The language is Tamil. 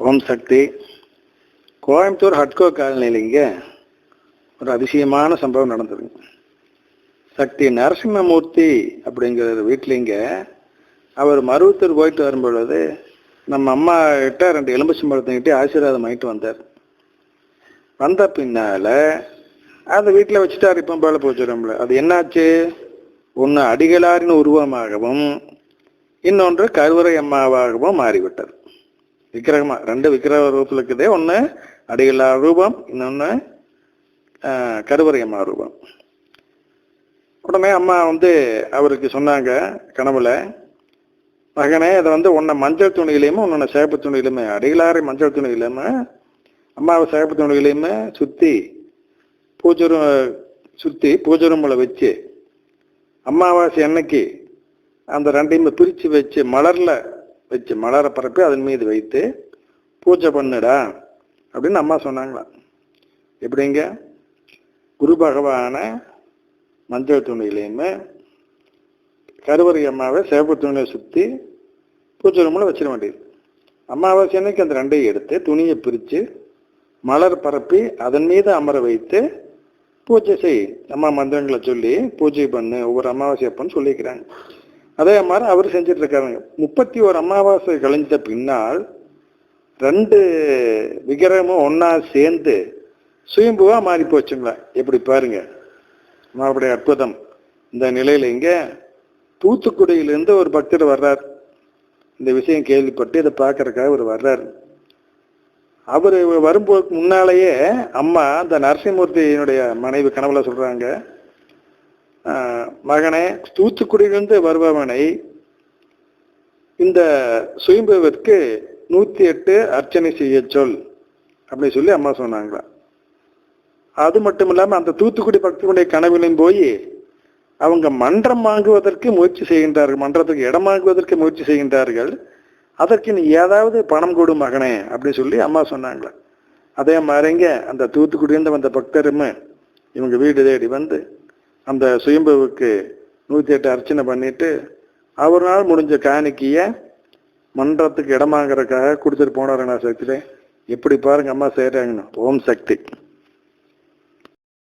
ஓம் சக்தி. கோயம்புத்தூர் ஹட்கோ காலநிலைங்க ஒரு அதிசயமான சம்பவம் நடந்ததுங்க சக்தி நரசிம்மமூர்த்தி அப்படிங்கிற இங்கே அவர் மருவத்தூர் போயிட்டு வரும்பொழுது நம்ம அம்மா கிட்ட ரெண்டு எலும்புச்சம்பழத்தைங்கிட்டே ஆசீர்வாதம் ஆகிட்டு வந்தார். வந்த பின்னால அந்த வீட்டில் வச்சுட்டார் இப்போ போல போச்சுரம்ல அது என்னாச்சு? ஒன்று அடிகளாரின் உருவமாகவும் இன்னொன்று கருவறை அம்மாவாகவும் மாறிவிட்டது. விக்கிரகமா ரெண்டு விக்கிரக ரூபத்தில் இருக்குது. ஒன்று அடிகளா ரூபம் இன்னொன்று கருவறையம்மா ரூபம். உடனே அம்மா வந்து அவருக்கு சொன்னாங்க கனவுல மகனே இதை வந்து உன்னை மஞ்சள் துணியிலையுமே உன்னை சேப்பு துணியிலுமே அடிகளாரை மஞ்சள் துணியிலுமே அம்மாவை சேப்பு துணியிலையுமே சுற்றி பூஜை சுற்றி பூஜை ரூமில் வச்சு அமாவாசை அன்னைக்கு அந்த ரெண்டையுமே பிரித்து வச்சு மலரில் வச்சு மலரை பரப்பி அதன் மீது வைத்து பூஜை பண்ணுடா அப்படின்னு அம்மா சொன்னாங்களாம். எப்படிங்க? குரு பகவான மஞ்சள் துணியிலையுமே கருவறை அம்மாவை சேப்பு துணியை சுற்றி பூஜை ரூமில் வச்சிட வேண்டியது. அமாவாசை அன்னைக்கு அந்த ரெண்டையும் எடுத்து துணியை பிரித்து மலர் பரப்பி அதன் மீது அமர வைத்து பூஜை செய். அம்மா மந்திரங்களை சொல்லி பூஜை பண்ணு. ஒவ்வொரு அமாவாசை அப்பன்னு சொல்லிக்கிறாங்க. அதே மாதிரி அவர் செஞ்சுட்டு இருக்காருங்க முப்பத்தி ஒரு அமாவாசை கழிஞ்ச பின்னால் ரெண்டு விக்கிரகமும் ஒன்னா சேர்ந்து சுயம்புவா மாறி போச்சுங்களா. எப்படி பாருங்க. மாபடி அற்புதம். இந்த நிலையில இங்க தூத்துக்குடியிலிருந்து ஒரு பக்தர் வர்றார். இந்த விஷயம் கேள்விப்பட்டு இதை பார்க்கறக்காக அவர் வர்றார். அவர் வரும்போது முன்னாலேயே அம்மா இந்த நரசிம்மூர்த்தியினுடைய மனைவி கனவுல சொல்றாங்க. மகனே தூத்துக்குடியிலிருந்து வருபவனை இந்த சுயம்புவிற்கு நூற்றி எட்டு அர்ச்சனை செய்ய சொல் அப்படி சொல்லி அம்மா சொன்னாங்களா. அது மட்டும் இல்லாமல் அந்த தூத்துக்குடி பக்தனுடைய கனவிலையும் போய் அவங்க மன்றம் வாங்குவதற்கு முயற்சி செய்கின்றார்கள் மன்றத்துக்கு இடம் வாங்குவதற்கு முயற்சி செய்கின்றார்கள். அதற்கு நீ ஏதாவது பணம் கொடு மகனே அப்படின்னு சொல்லி அம்மா சொன்னாங்களா. அதே மாதிரிங்க அந்த தூத்துக்குடியிருந்து வந்த பக்தருமே இவங்க வீடு தேடி வந்து அந்த சுயம்புவுக்கு நூற்றி எட்டு அர்ச்சனை பண்ணிட்டு அவர் நாள் முடிஞ்ச காணிக்கைய மன்றத்துக்கு இடமாங்கிறதுக்காக கொடுத்துட்டு போனாருங்கண்ணா சக்தியில எப்படி பாருங்க அம்மா செய்கிறாங்கண்ணா ஓம் சக்தி.